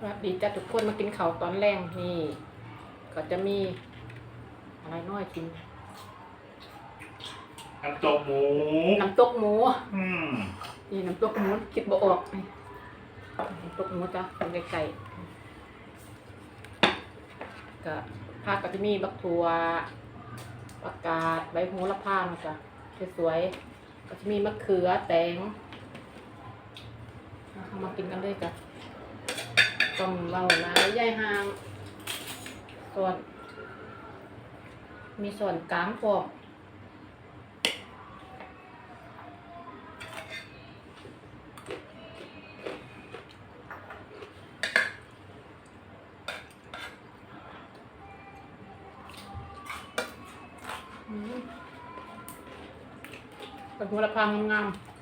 สวัสดีจ้าทุกคนมากินข้าวตอนแรงนี่ ก็จะมี อะไรน้อยกินน้ำตกหมู น้ำตกหมู อืมนี่น้ำตกหมูคิดบ่ออกนี่น้ำตกหมูจ้ะเป็นไก่ก็ผักก็จะมีบักถั่วประกาศใบโหระพานะจ้ะสวยๆก็จะมีมะเขือแตงเอามากินกันเลยจ้ะ ต้องเบานะย่ายห่าง ส่วน มีส่วนกลางพร้อมอืมเป็นหัวละพางงามๆ